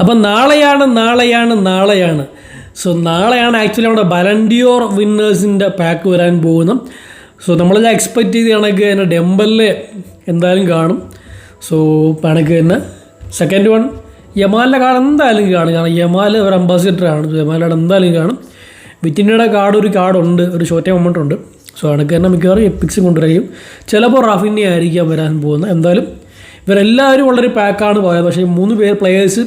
അപ്പം നാളെയാണ് നാളെയാണ് നാളെയാണ്. സോ നാളെയാണ് ആക്ച്വലി നമ്മുടെ ബലൻഡിയോർ വിന്നേഴ്സിന്റെ പാക്ക് വരാൻ പോകുന്നത്. സോ നമ്മളെല്ലാം എക്സ്പെക്റ്റ് ചെയ്ത് കണക്ക് തന്നെ ഡെമ്പലിലെ എന്തായാലും കാണും. സോ കണക്ക് തന്നെ സെക്കൻഡ് വൺ യമാലിന്റെ കാർഡ് എന്തായാലും കാണും. കാരണം യമാൽ ഒരു അംബാസിഡറാണ് യമാലയുടെ എന്തായാലും കാണും. വിറ്റിന്റെ കാർഡ് ഒരു കാർഡുണ്ട്. ഒരു ഷോർട്ട് എമൗണ്ട് ഉണ്ട്. സോ കണക്ക് തന്നെ മിക്കവാറും എപ്പിക്സ് കൊണ്ടുവരികയും. ചിലപ്പോൾ റാഫിനെ ആയിരിക്കാം വരാൻ പോകുന്നത്. എന്തായാലും ഇവരെല്ലാവരും ഉള്ളൊരു പാക്കാണ് പോയത്. പക്ഷേ മൂന്ന് പേർ പ്ലെയേഴ്സ്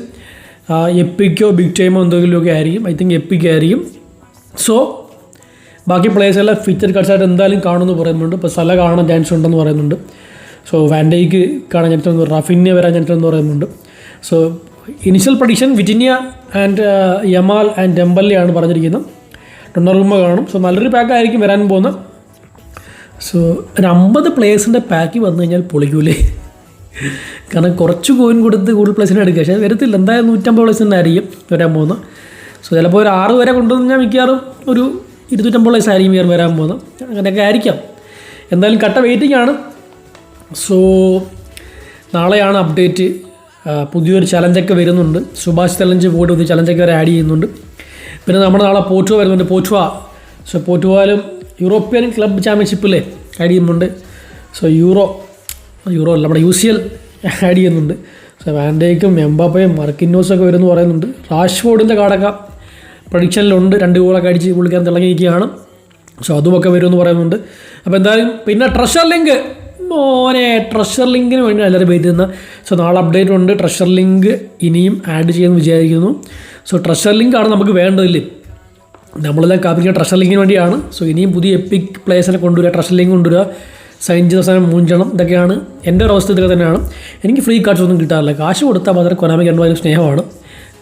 എപ്പിക്കോ ബിഗ് ടൈമോ എന്തെങ്കിലുമൊക്കെ ആയിരിക്കും. ഐ തിങ്ക് എപ്പിക്ക് ആയിരിക്കും. സോ ബാക്കി പ്ലേയേഴ്സ് എല്ലാം ഫീച്ചർ കട്ട്സായിട്ട് എന്തായാലും കാണുമെന്ന് പറയുന്നുണ്ട്. ഇപ്പോൾ സ്ഥലം കാണാൻ ചാൻസ് ഉണ്ടെന്ന് പറയുന്നുണ്ട്. സോ വാൻഡേക്ക് കാണാൻ ചാൻസ് ഉണ്ട് റഫിന്യ വരാൻ ചാൻസ് ഉണ്ടെന്ന് പറയുന്നുണ്ട്. So initial prediction Vitinha and Yamal and ഡെമ്പല്ലിയാണ് പറഞ്ഞിരിക്കുന്നത്. ഡൊണ്ണറുമ്മ കാണും. സോ നല്ലൊരു പാക്കായിരിക്കും വരാൻ പോകുന്നത്. സോ ഒരു അമ്പത് പ്ലേയേഴ്സിന്റെ പാക്ക് വന്നു കഴിഞ്ഞാൽ പൊളിക്കൂലേ? കാരണം കുറച്ച് കോയിൻ കൊടുത്ത് കൂടുതൽ പ്ലസിന് എടുക്കുക. പക്ഷേ വരത്തില്ല. എന്തായാലും നൂറ്റമ്പത് പ്ലസ് തന്നെ ആയിരിക്കും വരാൻ പോകുന്നത്. സോ ചിലപ്പോൾ ഒരു ആറ് വരെ കൊണ്ടുവന്നാൽ മിക്കവാറും ഒരു ഇരുന്നൂറ്റമ്പത് പ്ലസ് ആയിരിക്കും ഇയർ വരാൻ പോകുന്നത്. അങ്ങനെയൊക്കെ ആയിരിക്കാം. എന്തായാലും കട്ട വെയിറ്റിംഗ് ആണ്. സോ നാളെയാണ് അപ്ഡേറ്റ് പുതിയൊരു ചലഞ്ചൊക്കെ വരുന്നുണ്ട്. സുഭാഷ് ചലഞ്ച് പോയിട്ട് പുതിയ ചലഞ്ചൊക്കെ വരെ ആഡ് ചെയ്യുന്നുണ്ട്. പിന്നെ നമ്മുടെ നാളെ പോർട്ടുവ വരുന്നുണ്ട്. പോർട്ടുവ സോ പോർട്ടുവാലും യൂറോപ്യൻ ക്ലബ് ചാമ്പ്യൻഷിപ്പിലെ ആഡ് ചെയ്യുന്നുണ്ട്. സോ യൂറോ യൂറോ അല്ല നമ്മുടെ യു സി എൽ ആഡ് ചെയ്യുന്നുണ്ട്. സോ വാൻഡേക്കും എംബാപ്പയും മർക്കിന്നോസും ഒക്കെ വരുമെന്ന് പറയുന്നുണ്ട് റാഷ്ഫോർഡിന്റെ കാടൊക്കെ പ്രഡിക്ഷനിലുണ്ട് രണ്ട് ഗോളൊക്കെ അടിച്ച് പുള്ളിക്കാൻ തിളങ്ങിയിരിക്കുകയാണ്. സോ അതുമൊക്കെ വരുമെന്ന് പറയുന്നുണ്ട്. അപ്പോൾ എന്തായാലും പിന്നെ ട്രഷർ ലിങ്ക് മോനെ ട്രഷർ ലിങ്കിന് വേണ്ടി എല്ലാവരും വെയിറ്റ് ചെയ്യുന്ന സോ നാളെ അപ്ഡേറ്റ് ഉണ്ട്. ട്രഷർ ലിങ്ക് ഇനിയും ആഡ് ചെയ്യുമെന്ന് വിചാരിക്കുന്നു. സോ ട്രഷർ ലിങ്കാണ് നമുക്ക് വേണ്ടതില്ലേ നമ്മളെല്ലാം കാപ്പിക്കുന്ന ട്രഷർ ലിങ്കിന് വേണ്ടിയാണ്. സോ ഇനിയും പുതിയ എപ്പിക് പ്ലേസിനെ കൊണ്ടുവരിക ട്രഷർ ലിങ്ക് കൊണ്ടുവരിക. സൈൻ ചെയ്ത സാധനം മൂഞ്ചണം. ഇതൊക്കെയാണ് എന്റെ ഒരു അവസ്ഥ ഇതൊക്കെ തന്നെയാണ്. എനിക്ക് ഫ്രീ കാർഡ്സ് ഒന്നും കിട്ടാറില്ല. കാശ് കൊടുത്താൽ മാത്രം കൊനാമിക്ക് എന്റെ ഒരു സ്നേഹമാണ്.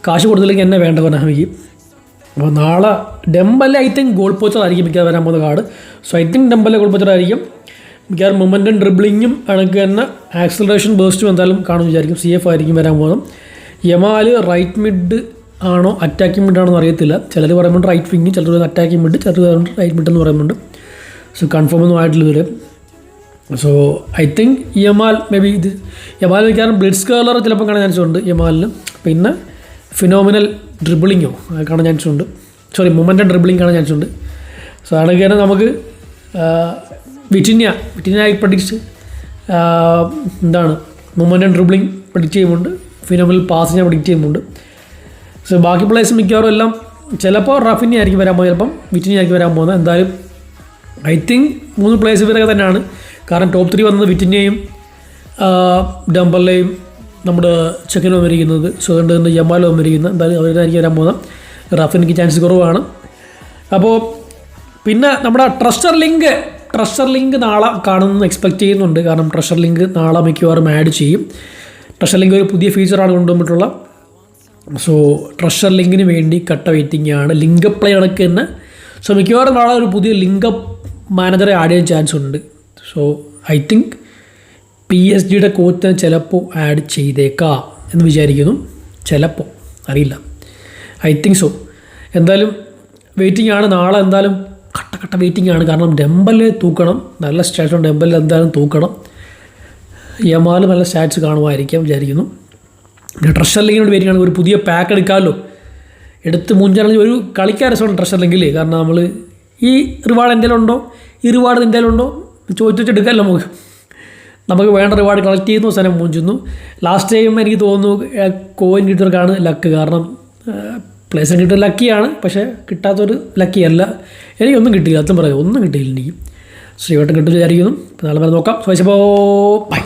കാശ് കൊടുത്തില്ലെങ്കിൽ എന്നെ വേണ്ട കൊനാമിക്ക്. അപ്പോൾ നാളെ ഡെമ്പല്ല ഐ തിങ്ക് ഗോൾ പോച്ചറായിരിക്കും മിക്കവാറും വരാൻ പോകുന്ന card so I think Dembele goal പോച്ചറായിരിക്കും മിക്കവാറും മൊമെന്റും ഡ്രിബ്ലിങ്ങും കണക്ക് തന്നെ ആക്സലറേഷൻ ബേസ്റ്റും എന്തായാലും കാണും വിചാരിക്കും. സി എഫ് ആയിരിക്കും വരാൻ പോകുന്നത്. യമാൽ റൈറ്റ് മിഡ് ആണോ അറ്റാക്കിംഗ് മിഡ് ആണോ എന്ന് അറിയത്തില്ല. ചിലർ പറയുമ്പോൾ റൈറ്റ് വിങ് ചിലർ അറ്റാക്കിംഗ് മിഡ് ചിലർ റൈറ്റ് മിഡ് എന്ന് പറയുന്നുണ്ട്. സോ കൺഫേം ഒന്നും ആയിട്ടില്ല ഇതുവരെ. So I think Yamal may be ഇത് യമാൽ മിക്കവാറും ബ്ലിഡ്സ് കേളർ ചിലപ്പോൾ കാണാൻ ചാൻസ് ഉണ്ട് യമാലിന് പിന്നെ ഫിനോമിനൽ ഡ്രിബിളിങ്ങോ കാണാൻ ചാൻസ് ഉണ്ട്. സോറി മൊമെന്റം ഡ്രിബിളിങ് കാണാൻ ചാൻസ് ഉണ്ട്. സോ അതൊക്കെയാണ് നമുക്ക് വിറ്റിന്യ വിറ്റിന്യ പ്രഡിക്റ്റ് എന്താണ് മൊമെന്റം ഡ്രിബിളിങ് പ്രഡിക്റ്റ് ചെയ്യുന്നുണ്ട്. ഫിനോമിനൽ പാസ് ഞാൻ പ്രഡിക്റ്റ് ചെയ്യുന്നുണ്ട്. സോ ബാക്കി പ്ലേയേഴ്സ് മിക്കവാറും എല്ലാം ചിലപ്പോൾ റഫിനി ആയിരിക്കും വരാൻ പോകുന്നത് ചിലപ്പം വിറ്റിനി ആയിരിക്കും വരാൻ പോകുന്നത്. എന്തായാലും ഐ തിങ്ക് മൂന്ന് പ്ലേയേഴ്സ് ഇവരൊക്കെ തന്നെയാണ്. കാരണം ടോപ്പ് ത്രീ വന്നത് വിറ്റിന്റെയും ഡംബറിലെയും നമ്മുടെ ചെക്കനും വന്നിരിക്കുന്നത് സുഗണ്ട് തന്നെ യമാലും വന്നിരിക്കുന്നത് എന്തായാലും അവരായിരിക്കും വരാൻ പോകുന്നത്. റഫിനിക്ക് ചാൻസ് കുറവാണ്. അപ്പോൾ പിന്നെ നമ്മുടെ ട്രഷർ ലിങ്ക് ട്രഷർ ലിങ്ക് നാളെ കാണുമെന്ന് എക്സ്പെക്റ്റ് ചെയ്യുന്നുണ്ട്. കാരണം ട്രഷർ ലിങ്ക് നാളെ മിക്കവാറും ആഡ് ചെയ്യും. ട്രഷർ ലിങ്ക് ഒരു പുതിയ ഫീച്ചറാണ് കൊണ്ടുവന്നിട്ടുള്ള. സോ ട്രഷർ ലിങ്കിന് വേണ്ടി കട്ട വെയിറ്റിംഗ് ആണ്. ലിങ്ക് പ്ലേ കണക്ക് തന്നെ. സോ മിക്കവാറും നാളെ ഒരു പുതിയ ലിങ്കപ്പ് മാനേജറെ ആഡ് ചെയ്യാൻ ചാൻസ് ഉണ്ട്. So I think P S ജിയുടെ കോച്ചിനെ ചിലപ്പോൾ ആഡ് ചെയ്തേക്കാം എന്ന് വിചാരിക്കുന്നു. ചിലപ്പോൾ അറിയില്ല. ഐ തിങ്ക് സോ എന്തായാലും വെയിറ്റിംഗ് ആണ്. നാളെ എന്തായാലും കട്ട കട്ട വെയിറ്റിംഗ് ആണ്. കാരണം ഡെമ്പൽ തൂക്കണം. നല്ല സ്റ്റാറ്റ്സ് ഡെമ്പലിൽ എന്തായാലും തൂക്കണം. യമാൽ നല്ല സ്റ്റാറ്റ്സ് കാണുമായിരിക്കാം വിചാരിക്കുന്നു. പിന്നെ ട്രഷർ ലിങ്ങിനോട് വെയിറ്റിംഗ് ആണ്. ഒരു പുതിയ പാക്ക് എടുക്കാമല്ലോ. എടുത്ത് മുഞ്ചാണെങ്കിൽ ഒരു കളിക്കാൻ രസമാണ് ട്രഷർ ലിങ്കിൽ കാരണം നമ്മൾ ഈ റിവാർഡ് എന്തെങ്കിലും ഉണ്ടോ ഈ റിവാർഡ് എന്തെങ്കിലും ഉണ്ടോ ചോദിച്ചു വെച്ചെടുക്കാമല്ലോ നമുക്ക്. നമുക്ക് വേണ്ട റിവാർഡ് കളക്ട് ചെയ്യുന്നു സാധനം മുഞ്ചുന്നു. ലാസ്റ്റ് ടൈം എനിക്ക് തോന്നുന്നു കോയിൻ കിട്ടിയവർക്കാണ് ലക്ക് കാരണം പ്ലേസിന് കിട്ടിയ ലക്കിയാണ് പക്ഷേ കിട്ടാത്തൊരു ലക്കി ലക്കിയല്ല എനിക്കൊന്നും കിട്ടിയില്ല. അത്ര പറയാം ഒന്നും കിട്ടിയില്ല എനിക്ക്. ശ്രീവട്ടം കിട്ടും വിചാരിക്കുന്നു. നാളെ വരെ നോക്കാം. ചോദിച്ചപ്പോൾ ബൈ